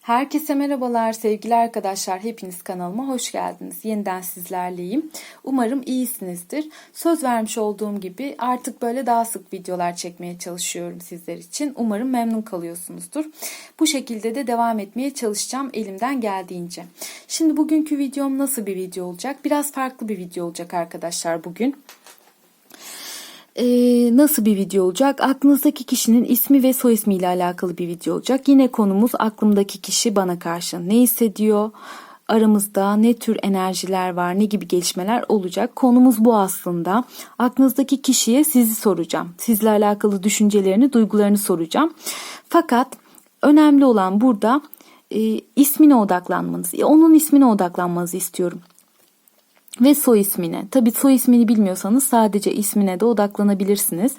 Herkese merhabalar sevgili arkadaşlar. Hepiniz kanalıma hoş geldiniz. Yeniden sizlerleyim. Umarım iyisinizdir. Söz vermiş olduğum gibi artık böyle daha sık videolar çekmeye çalışıyorum sizler için. Umarım memnun kalıyorsunuzdur. Bu şekilde de devam etmeye çalışacağım elimden geldiğince. Şimdi bugünkü videom nasıl bir video olacak? Biraz farklı bir video olacak arkadaşlar bugün. Ee, nasıl bir video olacak? Aklınızdaki kişinin ismi ve soy ismiyle alakalı bir video olacak. Yine konumuz aklımdaki kişi bana karşı ne hissediyor? Aramızda ne tür enerjiler var, ne gibi gelişmeler olacak? Konumuz bu aslında. Aklınızdaki kişiye sizi soracağım. Sizle alakalı düşüncelerini, duygularını soracağım. Fakat önemli olan burada e, ismine odaklanmanız. E, onun ismine odaklanmanızı istiyorum ve soy ismine. Tabii soy ismini bilmiyorsanız sadece ismine de odaklanabilirsiniz.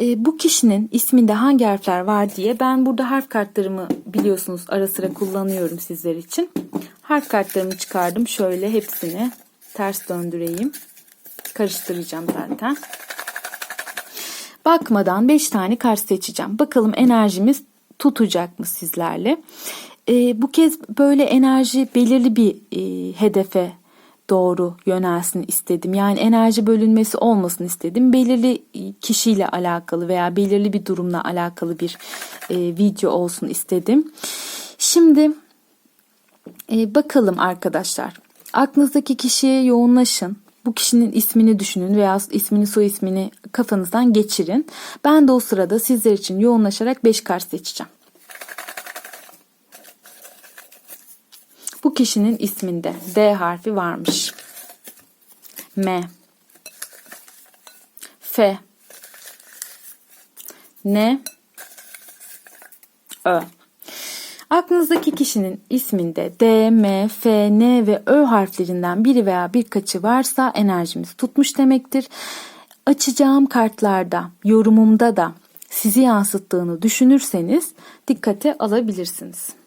E, bu kişinin isminde hangi harfler var diye ben burada harf kartlarımı biliyorsunuz ara sıra kullanıyorum sizler için. Harf kartlarımı çıkardım. Şöyle hepsini ters döndüreyim. Karıştıracağım zaten. Bakmadan 5 tane kart seçeceğim. Bakalım enerjimiz tutacak mı sizlerle? E, bu kez böyle enerji belirli bir e, hedefe doğru yönelsin istedim. Yani enerji bölünmesi olmasın istedim. Belirli kişiyle alakalı veya belirli bir durumla alakalı bir e, video olsun istedim. Şimdi e, bakalım arkadaşlar. Aklınızdaki kişiye yoğunlaşın. Bu kişinin ismini düşünün veya ismini soy ismini kafanızdan geçirin. Ben de o sırada sizler için yoğunlaşarak 5 kart seçeceğim. Bu kişinin isminde D harfi varmış. M F N Ö Aklınızdaki kişinin isminde D, M, F, N ve Ö harflerinden biri veya birkaçı varsa enerjimiz tutmuş demektir. Açacağım kartlarda, yorumumda da sizi yansıttığını düşünürseniz dikkate alabilirsiniz.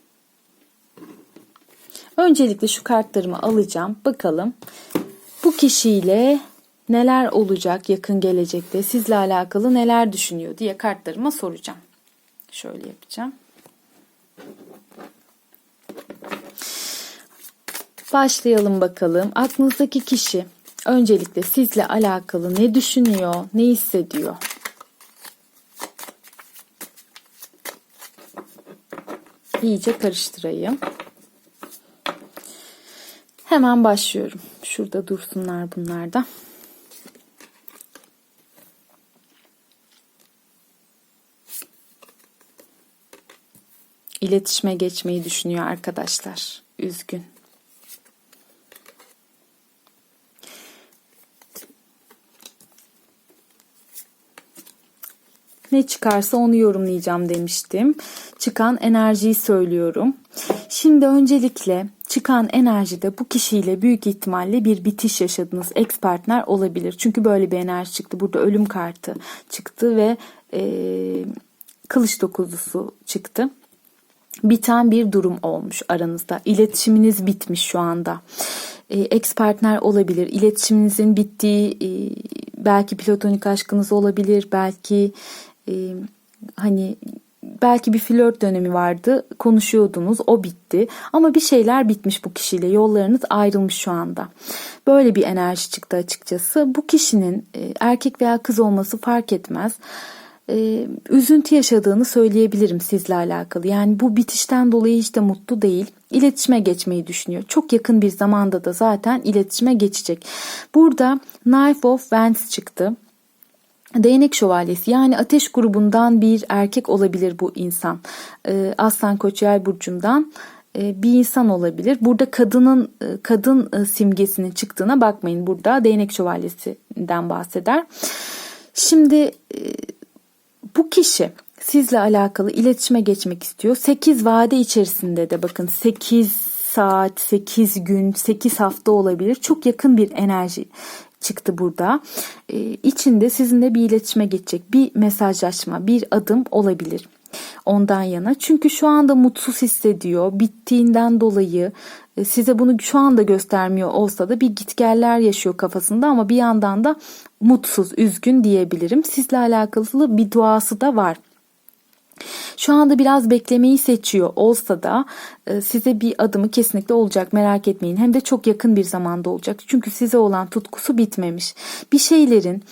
Öncelikle şu kartlarımı alacağım. Bakalım bu kişiyle neler olacak yakın gelecekte sizle alakalı neler düşünüyor diye kartlarıma soracağım. Şöyle yapacağım. Başlayalım bakalım. Aklınızdaki kişi öncelikle sizle alakalı ne düşünüyor, ne hissediyor? İyice karıştırayım. Hemen başlıyorum. Şurada dursunlar bunlar da. İletişime geçmeyi düşünüyor arkadaşlar. Üzgün. Ne çıkarsa onu yorumlayacağım demiştim. Çıkan enerjiyi söylüyorum. Şimdi öncelikle çıkan enerjide bu kişiyle büyük ihtimalle bir bitiş yaşadınız. Ex partner olabilir. Çünkü böyle bir enerji çıktı. Burada ölüm kartı çıktı ve e, kılıç dokuzusu çıktı. Biten bir durum olmuş aranızda. İletişiminiz bitmiş şu anda. E, ex partner olabilir. İletişiminizin bittiği e, belki platonik aşkınız olabilir. Belki e, hani belki bir flört dönemi vardı. Konuşuyordunuz. O bitti. Ama bir şeyler bitmiş bu kişiyle. Yollarınız ayrılmış şu anda. Böyle bir enerji çıktı açıkçası. Bu kişinin e, erkek veya kız olması fark etmez. E, üzüntü yaşadığını söyleyebilirim sizle alakalı. Yani bu bitişten dolayı hiç de mutlu değil. İletişime geçmeyi düşünüyor. Çok yakın bir zamanda da zaten iletişime geçecek. Burada Knife of Wands çıktı. Değnek şövalyesi yani ateş grubundan bir erkek olabilir bu insan. Ee, Aslan Koç Yay burcundan e, bir insan olabilir. Burada kadının e, kadın e, simgesinin çıktığına bakmayın. Burada değnek şövalyesinden bahseder. Şimdi bu kişi sizle alakalı iletişime geçmek istiyor. 8 vade içerisinde de bakın 8 saat, 8 gün, 8 hafta olabilir. Çok yakın bir enerji çıktı burada. Ee, içinde sizinle bir iletişime geçecek bir mesajlaşma, bir adım olabilir ondan yana. Çünkü şu anda mutsuz hissediyor. Bittiğinden dolayı e, size bunu şu anda göstermiyor olsa da bir gitgeller yaşıyor kafasında ama bir yandan da mutsuz, üzgün diyebilirim. Sizle alakalı bir duası da var. Şu anda biraz beklemeyi seçiyor olsa da e, size bir adımı kesinlikle olacak merak etmeyin. Hem de çok yakın bir zamanda olacak. Çünkü size olan tutkusu bitmemiş. Bir şeylerin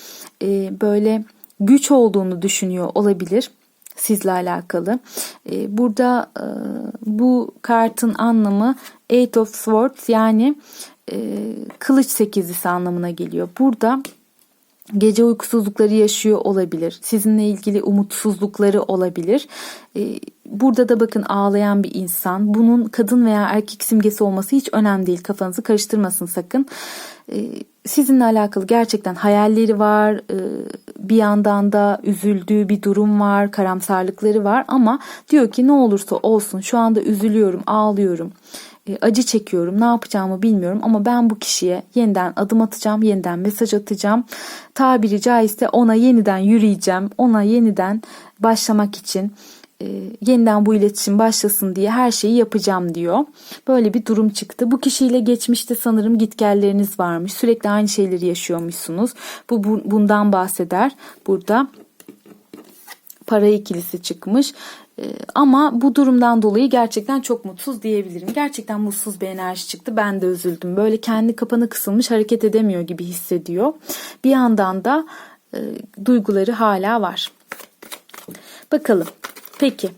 e, böyle güç olduğunu düşünüyor olabilir sizle alakalı. E, burada bu kartın anlamı Eight of Swords yani kılıç sekizlisi anlamına geliyor. Burada gece uykusuzlukları yaşıyor olabilir. Sizinle ilgili umutsuzlukları olabilir. Ee, burada da bakın ağlayan bir insan. Bunun kadın veya erkek simgesi olması hiç önemli değil. Kafanızı karıştırmasın sakın. Ee, sizinle alakalı gerçekten hayalleri var. Ee, bir yandan da üzüldüğü bir durum var. Karamsarlıkları var ama diyor ki ne olursa olsun şu anda üzülüyorum, ağlıyorum acı çekiyorum. Ne yapacağımı bilmiyorum ama ben bu kişiye yeniden adım atacağım, yeniden mesaj atacağım. Tabiri caizse ona yeniden yürüyeceğim. Ona yeniden başlamak için e, yeniden bu iletişim başlasın diye her şeyi yapacağım diyor. Böyle bir durum çıktı. Bu kişiyle geçmişte sanırım gitgelleriniz varmış. Sürekli aynı şeyleri yaşıyormuşsunuz. Bu, bu bundan bahseder burada. Para ikilisi çıkmış. Ee, ama bu durumdan dolayı gerçekten çok mutsuz diyebilirim. Gerçekten mutsuz bir enerji çıktı. Ben de üzüldüm. Böyle kendi kapanı kısılmış hareket edemiyor gibi hissediyor. Bir yandan da e, duyguları hala var. Bakalım. Peki.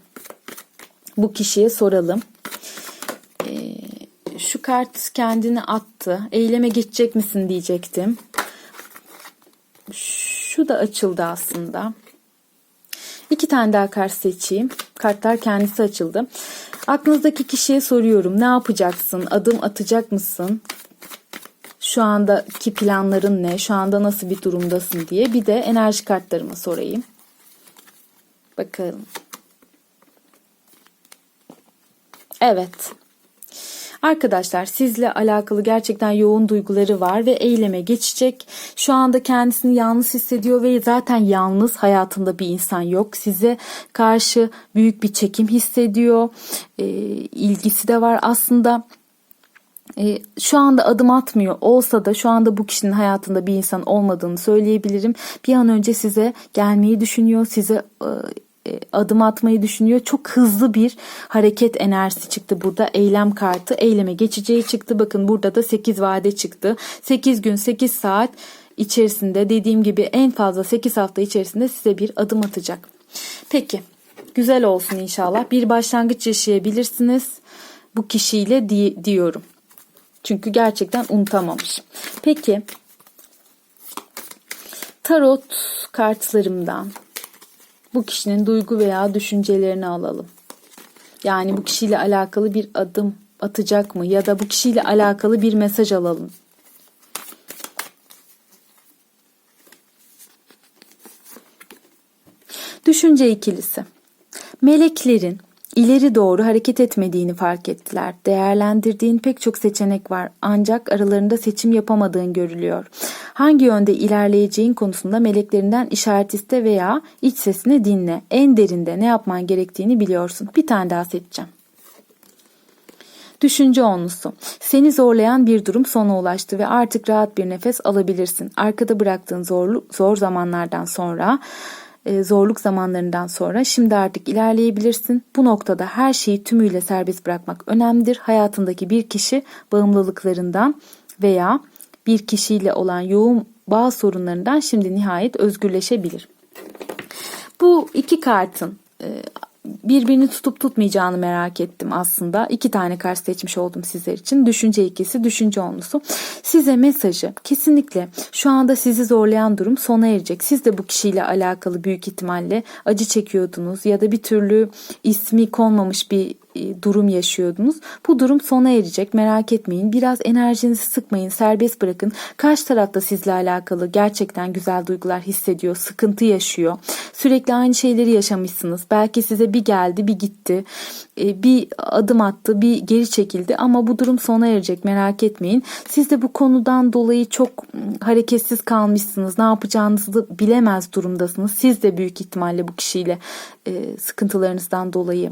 Bu kişiye soralım. E, şu kart kendini attı. Eyleme geçecek misin diyecektim. Şu da açıldı aslında. İki tane daha kart seçeyim. Kartlar kendisi açıldı. Aklınızdaki kişiye soruyorum. Ne yapacaksın? Adım atacak mısın? Şu andaki planların ne? Şu anda nasıl bir durumdasın diye. Bir de enerji kartlarımı sorayım. Bakalım. Evet. Arkadaşlar sizle alakalı gerçekten yoğun duyguları var ve eyleme geçecek. Şu anda kendisini yalnız hissediyor ve zaten yalnız hayatında bir insan yok. Size karşı büyük bir çekim hissediyor. E, ilgisi de var aslında. E, şu anda adım atmıyor olsa da şu anda bu kişinin hayatında bir insan olmadığını söyleyebilirim. Bir an önce size gelmeyi düşünüyor, size e, adım atmayı düşünüyor. Çok hızlı bir hareket enerjisi çıktı burada. Eylem kartı eyleme geçeceği çıktı. Bakın burada da 8 vade çıktı. 8 gün 8 saat içerisinde dediğim gibi en fazla 8 hafta içerisinde size bir adım atacak. Peki güzel olsun inşallah. Bir başlangıç yaşayabilirsiniz bu kişiyle di- diyorum. Çünkü gerçekten unutamamış. Peki tarot kartlarımdan bu kişinin duygu veya düşüncelerini alalım. Yani bu kişiyle alakalı bir adım atacak mı ya da bu kişiyle alakalı bir mesaj alalım. Düşünce ikilisi. Meleklerin ileri doğru hareket etmediğini fark ettiler. Değerlendirdiğin pek çok seçenek var ancak aralarında seçim yapamadığın görülüyor. Hangi yönde ilerleyeceğin konusunda meleklerinden işaret iste veya iç sesini dinle. En derinde ne yapman gerektiğini biliyorsun. Bir tane daha seçeceğim. Düşünce onlusu. Seni zorlayan bir durum sona ulaştı ve artık rahat bir nefes alabilirsin. Arkada bıraktığın zorlu, zor zamanlardan sonra e, zorluk zamanlarından sonra şimdi artık ilerleyebilirsin. Bu noktada her şeyi tümüyle serbest bırakmak önemlidir. Hayatındaki bir kişi bağımlılıklarından veya bir kişiyle olan yoğun bağ sorunlarından şimdi nihayet özgürleşebilir. Bu iki kartın e, birbirini tutup tutmayacağını merak ettim aslında. İki tane kart seçmiş oldum sizler için. Düşünce ikisi, düşünce onlusu. Size mesajı kesinlikle şu anda sizi zorlayan durum sona erecek. Siz de bu kişiyle alakalı büyük ihtimalle acı çekiyordunuz ya da bir türlü ismi konmamış bir durum yaşıyordunuz. Bu durum sona erecek merak etmeyin. Biraz enerjinizi sıkmayın serbest bırakın. Karşı tarafta sizle alakalı gerçekten güzel duygular hissediyor. Sıkıntı yaşıyor. Sürekli aynı şeyleri yaşamışsınız. Belki size bir geldi bir gitti. E, bir adım attı bir geri çekildi ama bu durum sona erecek merak etmeyin. Siz de bu konudan dolayı çok hareketsiz kalmışsınız. Ne yapacağınızı bilemez durumdasınız. Siz de büyük ihtimalle bu kişiyle e, sıkıntılarınızdan dolayı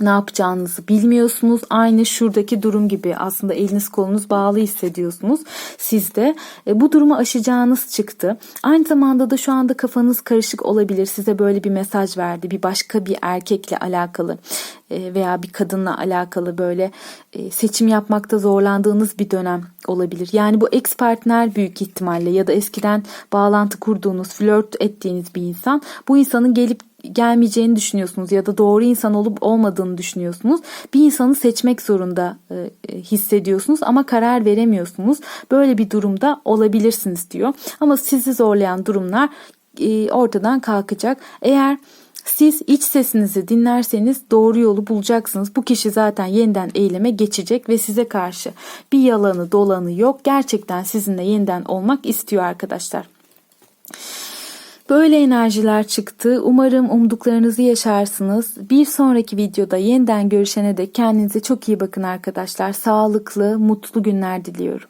ne yapacağınızı bilmiyorsunuz. Aynı şuradaki durum gibi aslında eliniz kolunuz bağlı hissediyorsunuz. Siz de e, bu durumu aşacağınız çıktı. Aynı zamanda da şu anda kafanız karışık olabilir. Size böyle bir mesaj verdi. Bir başka bir erkekle alakalı veya bir kadınla alakalı böyle e, seçim yapmakta zorlandığınız bir dönem olabilir. Yani bu ex partner büyük ihtimalle ya da eskiden bağlantı kurduğunuz, flört ettiğiniz bir insan. Bu insanın gelip gelmeyeceğini düşünüyorsunuz ya da doğru insan olup olmadığını düşünüyorsunuz. Bir insanı seçmek zorunda e, hissediyorsunuz ama karar veremiyorsunuz. Böyle bir durumda olabilirsiniz diyor. Ama sizi zorlayan durumlar e, ortadan kalkacak. Eğer siz iç sesinizi dinlerseniz doğru yolu bulacaksınız. Bu kişi zaten yeniden eyleme geçecek ve size karşı bir yalanı dolanı yok. Gerçekten sizinle yeniden olmak istiyor arkadaşlar. Böyle enerjiler çıktı. Umarım umduklarınızı yaşarsınız. Bir sonraki videoda yeniden görüşene de kendinize çok iyi bakın arkadaşlar. Sağlıklı, mutlu günler diliyorum.